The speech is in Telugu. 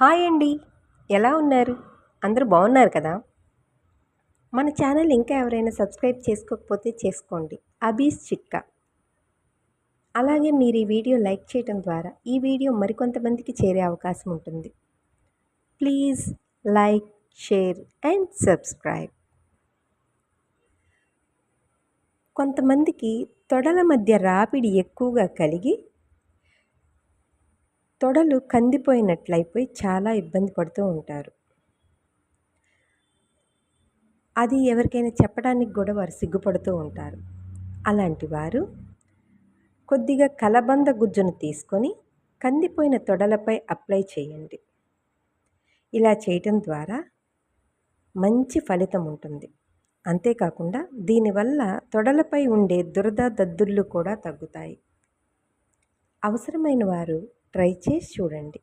హాయ్ అండి. ఎలా ఉన్నారు? అందరూ బాగున్నారు కదా? మన ఛానల్ ఇంకా ఎవరైనా సబ్స్క్రైబ్ చేసుకోకపోతే చేసుకోండి. అబీస్ చిట్కా. అలాగే మీరు ఈ వీడియో లైక్ చేయడం ద్వారా ఈ వీడియో మరికొంతమందికి చేరే అవకాశం ఉంటుంది. Please like share and subscribe. కొంతమందికి తొడల మధ్య రాపిడి ఎక్కువగా కలిగి తొడలు కందిపోయినట్లయిపోయి చాలా ఇబ్బంది పడుతూ ఉంటారు. అది ఎవరికైనా చెప్పడానికి కూడా వారు సిగ్గుపడుతూ ఉంటారు. అలాంటి వారు కొద్దిగా కలబంద గుజ్జును తీసుకొని కందిపోయిన తొడలపై అప్లై చేయండి. ఇలా చేయటం ద్వారా మంచి ఫలితం ఉంటుంది. అంతేకాకుండా దీనివల్ల తొడలపై ఉండే దురద దద్దుర్లు కూడా తగ్గుతాయి. అవసరమైన వారు ట్రై చేసి చూడండి.